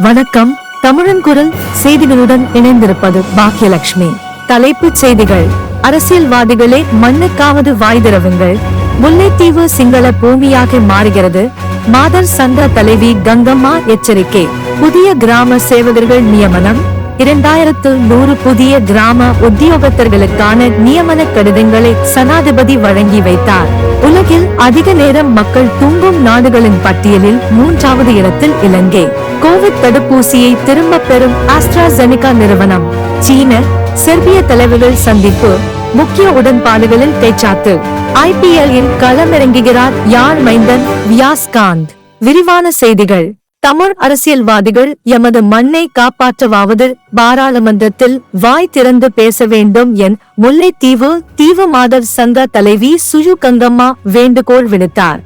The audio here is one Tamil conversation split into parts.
வணக்கம். தமிழன் குரல் செய்திகளுடன் இணைந்திருப்பது பாக்கியலட்சுமி தலைப்புச் செய்திகள். அரசியல்வாதிகளே மண்ணுக்காவது வாய்திரவுங்கள் முல்லைத்தீவு சிங்கள பூமியாக மாறுகிறது. மாதர் சந்திர தலைவி கங்கம்மா எச்சரிக்கை. புதிய கிராம சேவகர்கள் நியமனம். இரண்டாயிரத்து நூறு புதிய கிராம உத்தியோகத்தர்களுக்கான நியமன கடிதங்களை சனாதிபதி வழங்கி வைத்தார். உலகில் அதிக நேரம் மக்கள் தூங்கும் நாடுகளின் பட்டியலில் மூன்றாவது இடத்தில் இலங்கை. கோவிட் தடுப்பூசியை திரும்பப் பெறும் ஆஸ்ட்ராசெனிகா நிறுவனம். சீன செர்பிய தலைவர்கள் சந்திப்பு முக்கிய உடன்பாடுகளில் பேச்சாத்து. ஐபிஎல் இல் களமிறங்குகிறார் யாழ் மைந்தன்? வியாஸ்காந்த் விரிவான செய்திகள். தமிழ் அரசியல்வாதிகள் எமது மண்ணை காப்பாற்றவாவது பாராளுமன்றத்தில் வாய் திறந்து பேச வேண்டும் என் முல்லைத்தீவு தீவு மாதர் சங்க தலைவி சுயு கங்கம்மா வேண்டுகோள் விடுத்தார்.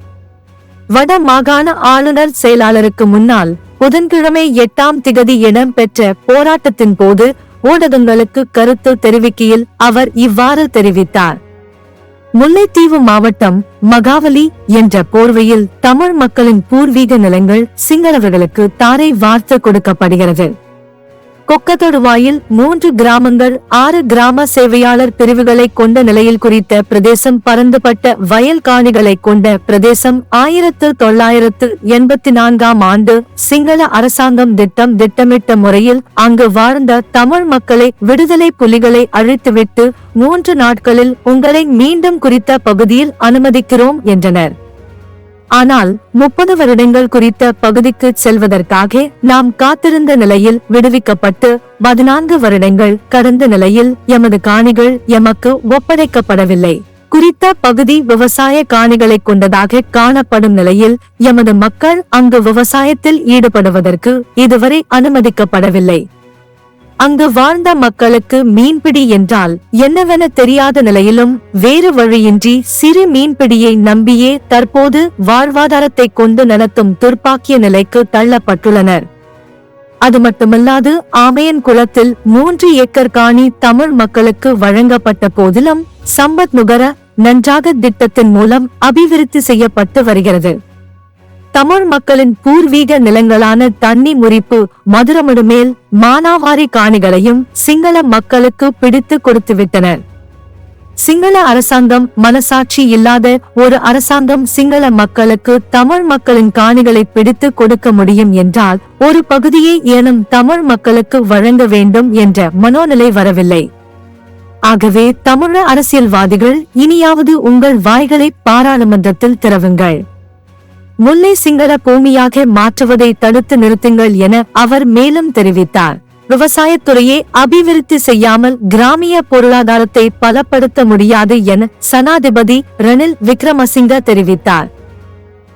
வட மாகாண ஆளுநர் செயலாளருக்கு முன்னால் புதன்கிழமை எட்டாம் திகதி இடம்பெற்ற போராட்டத்தின் போது ஊடகங்களுக்கு கருத்து தெரிவிக்கையில் அவர் இவ்வாறு தெரிவித்தார். முல்லைத்தீவு மாவட்டம் மகாவலி என்ற போர்வையில் தமிழ் மக்களின் பூர்வீக நிலங்கள் சிங்களவர்களுக்கு தாரை வார்த்து கொடுக்கப்படுகிறது. கொக்கத்தொடுவாயில் மூன்று கிராமங்கள் ஆறு கிராம சேவையாளர் பிரிவுகளை கொண்ட நிலையில் குறித்த பிரதேசம் பரந்துபட்ட வயல் காணிகளை கொண்ட பிரதேசம் ஆயிரத்து தொள்ளாயிரத்து எண்பத்தி நான்காம் ஆண்டு சிங்கள அரசாங்கம் திட்டம் திட்டமிட்ட முறையில் அங்கு வாழ்ந்த தமிழ் மக்களை விடுதலை புலிகளை அழித்துவிட்டு மூன்று நாட்களில் உங்களை மீண்டும் குறித்த பகுதியில் அனுமதிக்கிறோம் என்றனர். ஆனால் முப்பது வருடங்கள் குறித்த பகுதிக்கு செல்வதற்காக நாம் காத்திருந்த நிலையில் விடுவிக்கப்பட்டு பதினான்கு வருடங்கள் கடந்த நிலையில் எமது காணிகள் எமக்கு ஒப்படைக்கப்படவில்லை. குறித்த பகுதி விவசாய காணிகளை கொண்டதாக காணப்படும் நிலையில் எமது மக்கள் அங்கு விவசாயத்தில் ஈடுபடுவதற்கு இதுவரை அனுமதிக்கப்படவில்லை. அங்கு வாழ்ந்த மக்களுக்கு மீன்பிடி என்றால் என்னவென தெரியாத நிலையிலும் வேறு வழியின்றி சிறு மீன்பிடியை நம்பியே தற்போது வாழ்வாதாரத்தை கொண்டு நடத்தும் துர்ப்பாக்கிய நிலைக்கு தள்ளப்பட்டுள்ளனர். அது மட்டுமல்லாது ஆமையன் குளத்தில் மூன்று ஏக்கர் காணி தமிழ் மக்களுக்கு வழங்கப்பட்ட போதிலும் சம்பத் நுகர நன்றாக திட்டத்தின் மூலம் அபிவிருத்தி செய்யப்பட்டு வருகிறது. தமிழ் மக்களின் பூர்வீக நிலங்களான தண்ணி முறிப்பு மதுரமிடுமேல் மானாவாரி காணிகளையும் சிங்கள மக்களுக்கு பிடித்து கொடுத்துவிட்டனர் சிங்கள அரசாங்கம் மனசாட்சி இல்லாத ஒரு அரசாங்கம் சிங்கள மக்களுக்கு தமிழ் மக்களின் காணிகளை பிடித்து கொடுக்க முடியும் என்றால் ஒரு பகுதியை ஏனும் தமிழ் மக்களுக்கு வழங்க வேண்டும் என்ற மனோநிலை வரவில்லை. ஆகவே தமிழ அரசியல்வாதிகள் இனியாவது உங்கள் வாய்களை பாராளுமன்றத்தில் திறவுங்கள். முல்லை சிங்கள பூமியாக மாற்றுவதை தடுத்து நிறுத்துங்கள் என அவர் மேலும் தெரிவித்தார். விவசாயத்துறையை அபிவிருத்தி செய்யாமல் கிராமிய பொருளாதாரத்தை பலப்படுத்த முடியாது என சனாதிபதி ரணில் விக்ரமசிங்க தெரிவித்தார்.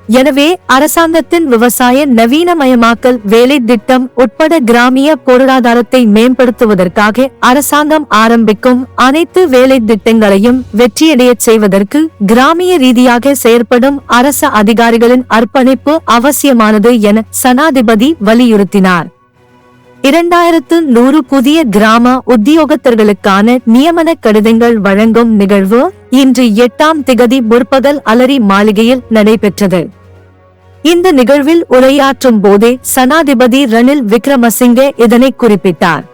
எனவே அரசாங்கத்தின் விவசாய நவீனமயமாக்கல் வேலை திட்டம் உட்பட கிராமிய பொருளாதாரத்தை மேம்படுத்துவதற்காக அரசாங்கம் ஆரம்பிக்கும் அனைத்து வேலை திட்டங்களையும் வெற்றியடையச் செய்வதற்கு கிராமிய ரீதியாக செயற்படும் அரச அதிகாரிகளின் அர்ப்பணிப்பு அவசியமானது என சனாதிபதி வலியுறுத்தினார். இரண்டாயிரத்து நூறு புதிய கிராம உத்தியோகத்தர்களுக்கான நியமன கடிதங்கள் வழங்கும் நிகழ்வு இன்று எட்டாம் திகதி முற்பகல் அலரி மாளிகையில் நடைபெற்றது. இந்த நிகழ்வில் உரையாற்றும் போதே சனாதிபதி ரணில் விக்ரமசிங்கே இதனை குறிப்பிட்டார்.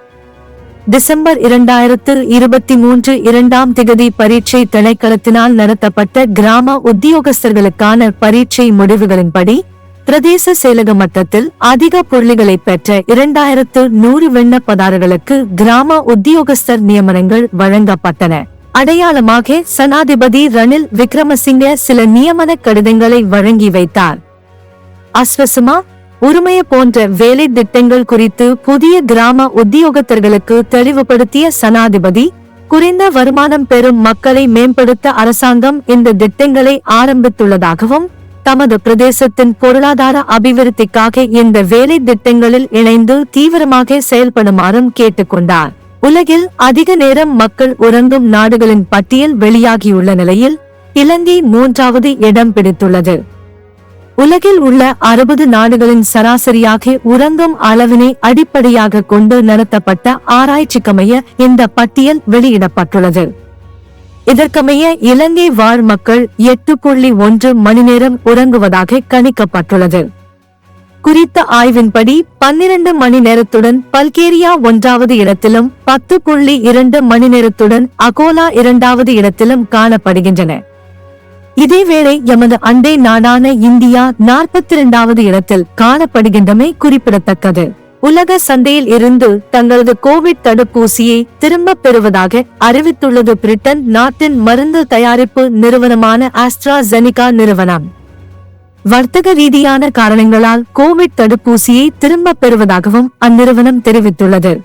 டிசம்பர் இரண்டாயிரத்து இருபத்தி மூன்று இரண்டாம் திகதி பரீட்சை திணைக்களத்தினால் நடத்தப்பட்ட கிராம உத்தியோகஸ்தர்களுக்கான பரீட்சை முடிவுகளின்படி பிரதேச செயலக மட்டத்தில் அதிக புள்ளிகளை பெற்ற இரண்டாயிரத்து நூறு விண்ணப்பதாரர்களுக்கு கிராம உத்தியோகஸ்தர் நியமனங்கள் வழங்கப்பட்டன. அடையாளமாக சனாதிபதி ரணில் விக்ரமசிங்க சில நியமன கடிதங்களை வழங்கி வைத்தார். அஸ்வசமா உரிமைய போன்ற வேலை திட்டங்கள் குறித்து புதிய கிராம உத்தியோகத்தர்களுக்கு தெளிவுபடுத்திய சனாதிபதி குறைந்த வருமானம் பெறும் மக்களை மேம்படுத்த அரசாங்கம் இந்த திட்டங்களை ஆரம்பித்துள்ளதாகவும் தமது பிரதேசத்தின் பொருளாதார அபிவிருத்திக்காக இந்த வேலை திட்டங்களில் இணைந்து தீவிரமாக செயல்படுமாறும் கேட்டுக்கொண்டார். உலகில் அதிக நேரம் மக்கள் உறங்கும் நாடுகளின் பட்டியல் வெளியாகியுள்ள நிலையில் இலங்கை மூன்றாவது இடம் பிடித்துள்ளது. உலகில் உள்ள அறுபது நாடுகளின் சராசரியாக உறங்கும் அளவினை அடிப்படையாக கொண்டு நடத்தப்பட்ட ஆராய்ச்சிக்கமைய இந்த பட்டியல் வெளியிடப்பட்டுள்ளது. இதற்கமைய இலங்கை வாழ் மக்கள் எட்டு புள்ளி ஒன்று மணி நேரம் உறங்குவதாக கணிக்கப்பட்டுள்ளது. குறித்த ஆய்வின்படி பன்னிரண்டு மணி நேரத்துடன் பல்கேரியா ஒன்றாவது இடத்திலும் பத்து புள்ளி இரண்டு மணி நேரத்துடன் அகோலா இரண்டாவது இடத்திலும் காணப்படுகின்றன. இதேவேளை எமது அண்டை நாடான இந்தியா நாற்பத்தி இரண்டாவது இடத்தில் காணப்படுகின்றமை குறிப்பிடத்தக்கது. உலக சந்தையில் இருந்து தங்களது கோவிட் தடுப்பூசியை திரும்பப் பெறுவதாக அறிவித்துள்ளது பிரிட்டன் நாட்டின் மருந்து தயாரிப்பு நிறுவனமான ஆஸ்ட்ராசெனிகா நிறுவனம். வர்த்தக ரீதியான காரணங்களால் கோவிட் தடுப்பூசியை திரும்பப் பெறுவதாகவும் அந்நிறுவனம் தெரிவித்துள்ளது.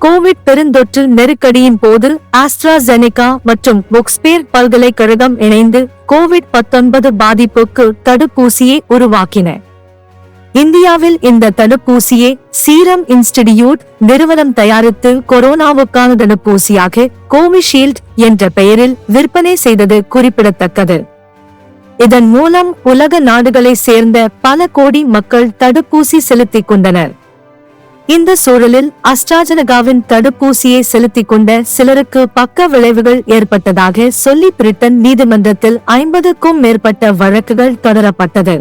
கோவிட் பெருந்தொற்று நெருக்கடியின் போது ஆஸ்ட்ராசெனிகா மற்றும் ஒக்ஸ்பேர் பல்கலைக்கழகம் இணைந்து கோவிட் 19 பாதிப்புக்கு தடுப்பூசியை உருவாக்கின. இந்தியாவில் இந்த தடுப்பூசியை சீரம் இன்ஸ்டிடியூட் நிறுவனம் தயாரித்து கொரோனாவுக்கான தடுப்பூசியாக கோவிஷீல்ட் என்ற பெயரில் விற்பனை செய்தது குறிப்பிடத்தக்கது. இதன் மூலம் உலக நாடுகளை சேர்ந்த பல கோடி மக்கள் தடுப்பூசி செலுத்திக் கொண்டனர். இந்த சூழலில் அஸ்ட்ராஜனகாவின் தடுப்பூசியை செலுத்திக் கொண்ட சிலருக்கு பக்க விளைவுகள் ஏற்பட்டதாக சொல்லி பிரிட்டன் நீதிமன்றத்தில் ஐம்பதுக்கும் மேற்பட்ட வழக்குகள் தொடரப்பட்டது.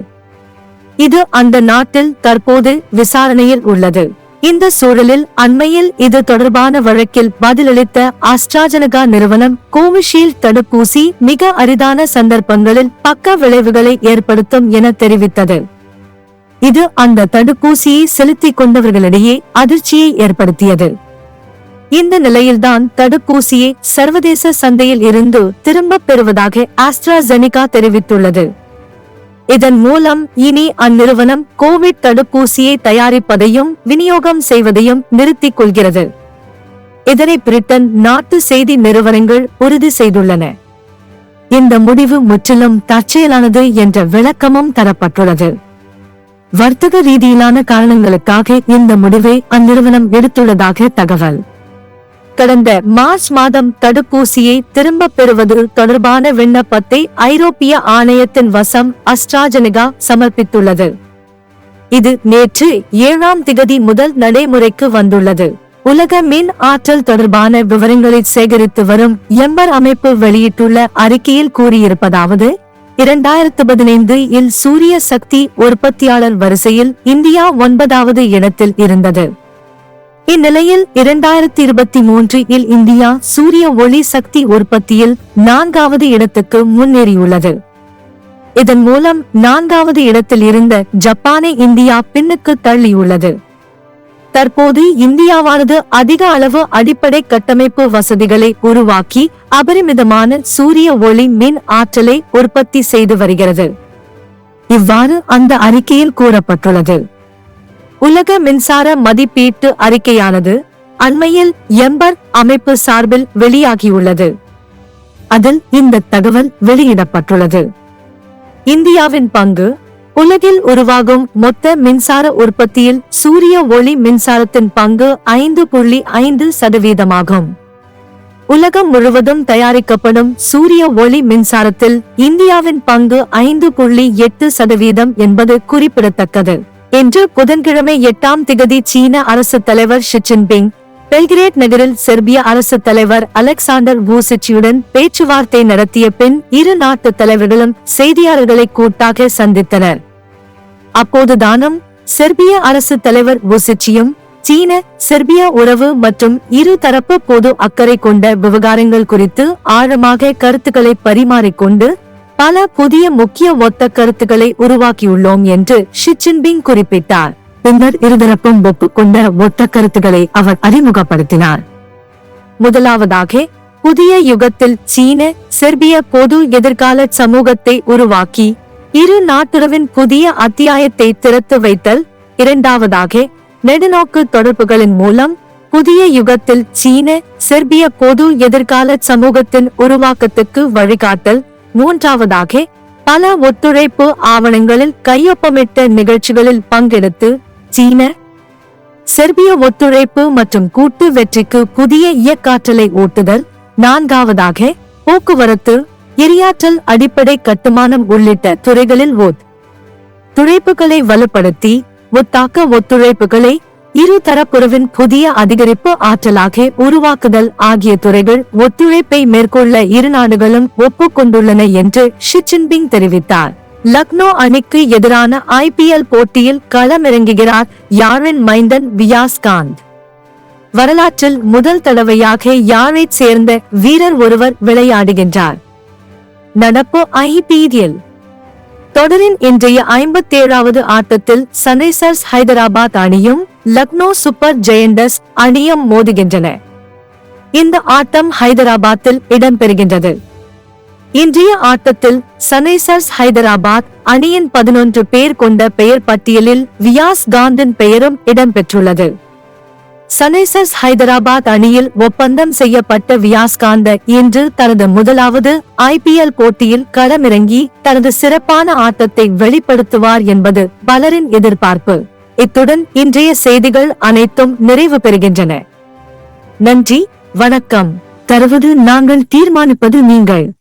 இது அந்த நாட்டில் தற்போது விசாரணையில் உள்ளது. இந்த சூழலில் அண்மையில் இது தொடர்பான வழக்கில் பதிலளித்த அஸ்ட்ராஜனகா நிறுவனம் கோவிஷீல்டு தடுப்பூசி மிக அரிதான சந்தர்ப்பங்களில் பக்க விளைவுகளை ஏற்படுத்தும் என தெரிவித்தது. இது அந்த தடுப்பூசியை செலுத்திக் கொண்டவர்களிடையே அதிர்ச்சியை ஏற்படுத்தியது. இந்த நிலையில்தான் தடுப்பூசியை சர்வதேச சந்தையில் இருந்து திரும்பப் பெறுவதாக ஆஸ்ட்ராஜெனிகா தெரிவித்துள்ளது. இதன் மூலம் இனி அந்நிறுவனம் கோவிட் தடுப்பூசியை தயாரிப்பதையும் விநியோகம் செய்வதையும் நிறுத்திக் கொள்கிறது. இதனை பிரிட்டன் நாட்டு செய்தி நிறுவனங்கள் உறுதி செய்துள்ளன. இந்த முடிவு முற்றிலும் தற்செயலானது என்ற விளக்கமும் தரப்பட்டுள்ளது. வர்த்தக ரீதியிலான காரணங்களுக்காக இந்த முடிவை அந்நிறுவனம் எடுத்துள்ளதாக தகவல். கடந்த மார்ச் மாதம் தடுப்பூசியை திரும்பப் பெறுவது தொடர்பான விண்ணப்பத்தை ஐரோப்பிய ஆணையத்தின் வசம் அஸ்ட்ராஜெனிகா சமர்ப்பித்துள்ளது. இது நேற்று ஏழாம் திகதி முதல் நடைமுறைக்கு வந்துள்ளது. உலக மின் ஆற்றல் தொடர்பான விவரங்களை சேகரித்து வரும் எம்பர் அமைப்பு வெளியிட்டுள்ள அறிக்கையில் கூறியிருப்பதாவது இரண்டாயிரத்து பதினைந்து இல் சூரிய சக்தி உற்பத்தியாளர் வரிசையில் இந்தியா ஒன்பதாவது இடத்தில் இருந்தது. இந்நிலையில் இரண்டாயிரத்தி இருபத்தி மூன்றில் இந்தியா சூரிய ஒளி சக்தி உற்பத்தியில் நான்காவது இடத்துக்கு முன்னேறியுள்ளது. இதன் மூலம் நான்காவது இடத்தில் இருந்த ஜப்பானை இந்தியா பின்னுக்கு தள்ளியுள்ளது. தற்போது இந்தியாவானது அதிக அளவு அடிப்படை கட்டமைப்பு வசதிகளை உருவாக்கி அபரிமிதமான சூரிய ஒளி மின் ஆற்றலை உற்பத்தி செய்து வருகிறது. இவ்வாறு அந்த அறிக்கையில் கூறப்பட்டுள்ளது. உலக மின்சார மதிப்பீட்டு அறிக்கையானது அண்மையில் எம்பர் அமைப்பு சார்பில் வெளியாகியுள்ளது. அதில் இந்த தகவல் வெளியிடப்பட்டுள்ளது. இந்தியாவின் பங்கு உலகில் உருவாகும் மொத்த மின்சார உற்பத்தியில் சூரிய ஒளி மின்சாரத்தின் பங்கு ஐந்து புள்ளி ஐந்து சதவீதமாகும். உலகம் முழுவதும் தயாரிக்கப்படும் சூரிய ஒளி மின்சாரத்தில் இந்தியாவின் பங்கு ஐந்து புள்ளி எட்டு சதவீதம் என்பது குறிப்பிடத்தக்கது. இன்று புதன்கிழமை எட்டாம் திகதி சீன அரசு தலைவர் ஷி ஜின்பிங் பெல்கிரேட் நகரில் செர்பிய அரசு தலைவர் அலெக்சாண்டர் வூசிச்சியுடன் பேச்சுவார்த்தை நடத்திய பின் இரு நாட்டு தலைவர்களும் செய்தியாளர்களை கூட்டாக சந்தித்தனர். அப்போதுதானும் செர்பிய அரசு தலைவர் வூசிச்சியும் சீன செர்பிய உறவு மற்றும் இரு தரப்பு பொது அக்கறை கொண்ட விவகாரங்கள் குறித்து ஆழமாக கருத்துக்களை பரிமாறிக்கொண்டு பல புதிய முக்கிய ஒத்த கருத்துக்களை உருவாக்கியுள்ளோம் என்று ஷிச்சின்பிங் குறிப்பிட்டார். பின்னர் இருதரப்பும் ஒப்புக்கொண்ட ஒத்த கருத்துக்களை அவர் அறிமுகப்படுத்தினார். முதலாவதாக புதிய யுகத்தில் சீன செர்பிய பொது எதிர்கால சமூகத்தை உருவாக்கி இரு நாட்டுறவின் புதிய அத்தியாயத்தை திறத்து வைத்தல். இரண்டாவதாக நெடுநோக்கு தொடர்புகளின் மூலம் புதிய யுகத்தில் சீன செர்பிய பொது எதிர்கால சமூகத்தின் உருவாக்கத்துக்கு வழிகாட்டல். மூன்றாவதாக பல ஒத்துழைப்பு ஆவணங்களில் கையொப்பமிட்ட நிகழ்ச்சிகளில் பங்கெடுத்து சீன செர்பிய ஒத்துழைப்பு மற்றும் கூட்டு வெற்றிக்கு புதிய இயக்காற்றலை ஓட்டுதல். நான்காவதாக போக்குவரத்து எரியாற்றல் அடிப்படை கட்டுமானம் உள்ளிட்ட துறைகளில் ஒத் துழைப்புகளை வலுப்படுத்தி ஒத்தாக்க ஒத்துழைப்புகளை இருதரப்புறவின் புதிய அதிகரிப்பு ஆற்றலாக உருவாக்குதல் ஆகிய துறைகள் ஒத்துழைப்பை மேற்கொள்ள இரு நாடுகளும் ஒப்புக்கொண்டுள்ளன என்று ஷிச்சின்பிங் தெரிவித்தார். லக்னோ அணிக்கு எதிரான ஐபிஎல் போட்டியில் களமிறங்குகிறார் யாழின் மைந்தன் வியாஸ் காந்த். வரலாற்றில் முதல் தடவையாக யாழைச் சேர்ந்த வீரர் ஒருவர் விளையாடுகின்றார். நடப்பு ஐபிஎல் தொடரின் இன்றைய ஐம்பத்தேழாவது ஆட்டத்தில் சன்ரைசர்ஸ் ஹைதராபாத் அணியும் லக்னோ சூப்பர் ஜெயண்டர்ஸ் அணியும் மோதுகின்றன. இந்த ஆட்டம் ஹைதராபாத்தில் இடம்பெறுகின்றது. இன்றைய ஆட்டத்தில் சன்ரைசர்ஸ் ஹைதராபாத் அணியின் பதினொன்று பேர் கொண்ட பெயர் பட்டியலில் வியாஸ் காந்தின் பெயரும் இடம்பெற்றுள்ளது. சனேசர்ஸ் ஹைதராபாத் அணியில் ஒப்பந்தம் செய்யப்பட்ட வியாஸ்காந்த இன்று தனது முதலாவது ஐபிஎல் போட்டியில் களமிறங்கி தனது சிறப்பான ஆட்டத்தை வெளிப்படுத்துவார் என்பது பலரின் எதிர்பார்ப்பு. இத்துடன் இன்றைய செய்திகள் அனைத்தும் நிறைவு பெறுகின்றன. நன்றி வணக்கம். தருவது நாங்கள் தீர்மானிப்பது நீங்கள்.